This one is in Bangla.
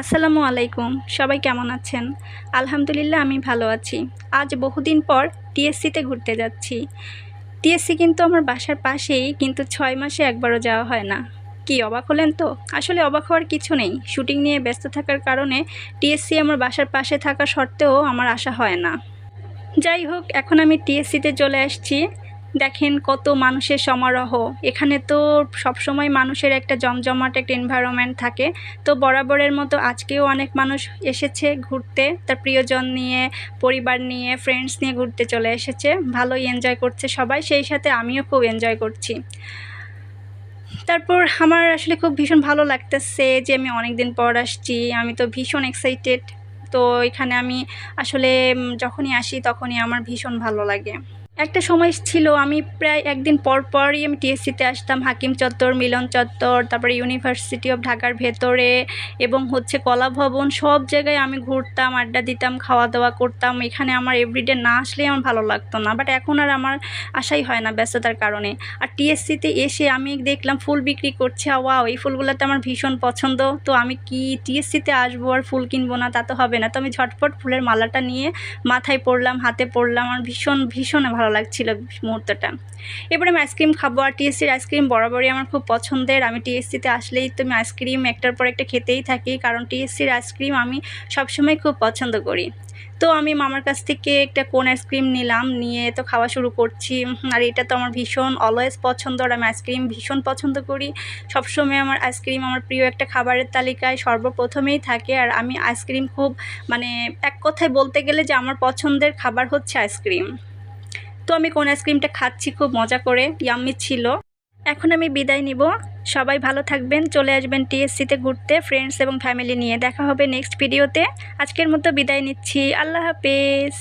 আসসালামু আলাইকুম, সবাই কেমন আছেন? আলহামদুলিল্লাহ আমি ভালো আছি। আজ বহুদিন পর টিএসসিতে ঘুরতে যাচ্ছি। টিএসসি কিন্তু আমার বাসার পাশেই, কিন্তু ছয় মাসে একবারও যাওয়া হয় না। কি অবাক হলেন তো? আসলে অবাক হওয়ার কিছু নেই। শুটিং নিয়ে ব্যস্ত থাকার কারণে টিএসসি আমার বাসার পাশে থাকা সত্ত্বেও আমার আসা হয় না। যাই হোক, এখন আমি টিএসসিতে চলে আসছি। দেখেন কত মানুষের সমারোহ। এখানে তো সবসময় মানুষের একটা জমজমাট, একটা এনভায়রনমেন্ট থাকে। তো বরাবরের মতো আজকেও অনেক মানুষ এসেছে ঘুরতে। তার প্রিয়জন নিয়ে, পরিবার নিয়ে ফ্রেন্ডস নিয়ে ঘুরতে চলে এসেছে। ভালোই এনজয় করছে সবাই। সেই সাথে আমিও খুব এনজয় করছি। তারপর আমার আসলে খুব ভীষণ ভালো লাগতেছে যে আমি অনেক দিন পর আসছি। আমি তো ভীষণ এক্সাইটেড তো এখানে আমি আসলে যখনই আসি তখনই আমার ভীষণ ভালো লাগে। একটা সময় ছিল, আমি প্রায় একদিন পর পরই আমি টিএসসিতে আসতাম, হাকিম চত্বর, মিলন চত্বর, তারপরে ইউনিভার্সিটি অফ ঢাকার ভেতরে এবং হচ্ছে কলা ভবন, সব জায়গায় আমি ঘুরতাম, আড্ডা দিতাম খাওয়া দাওয়া করতাম। এখানে আমার এভরিডে না আসলেই আমার ভালো লাগতো না বাট এখন আর আমার আশাই হয় না ব্যস্ততার কারণে। আর টিএসসিতে এসে আমি দেখলাম ফুল বিক্রি করছে ওয়াও এই ফুলগুলোতে আমার ভীষণ পছন্দ। তো আমি কি টিএসসিতে আসব আর ফুল কিনবো না, তা তো হবে না। তো আমি ঝটপট ফুলের মালাটা নিয়ে মাথায় পড়লাম, হাতে পরলাম আমার ভীষণ ভীষণ ভালো লাগছিল মুহূর্তটা। এবারে আমি আইসক্রিম খাব আর টিএসসির আইসক্রিম বরাবরই আমার খুব পছন্দের। আমি টিএসসিতে আসলেই তো আমি আইসক্রিম একটার পর একটা খেতেই থাকি, কারণ টিএসসির আইসক্রিম আমি সবসময় খুব পছন্দ করি। তো আমি মামার কাছ থেকে একটা কোন আইসক্রিম নিলাম, নিয়ে তো খাওয়া শুরু করছি। আর এটা তো আমার ভীষণ অলওয়েজ পছন্দ, আর আমি আইসক্রিম ভীষণ পছন্দ করি। সবসময় আমার আইসক্রিম আমার প্রিয় একটা খাবারের তালিকায় সর্বপ্রথমেই থাকে। আর আমি আইসক্রিম খুব মানে এক কথায় বলতে গেলে যে আমার পছন্দের খাবার হচ্ছে আইসক্রিম আমি কোন আইসক্রিমটা খাচ্ছি, খুব মজা করে ইয়াম্মি ছিল। এখন আমি বিদায় নিব। সবাই ভালো থাকবেন, চলে আসবেন টিএসসিতে ঘুরতে ফ্রেন্ডস এবং ফ্যামিলি নিয়ে। দেখা হবে নেক্সট ভিডিওতে আজকের মতো বিদায় নিচ্ছি। আল্লাহ হাফেজ।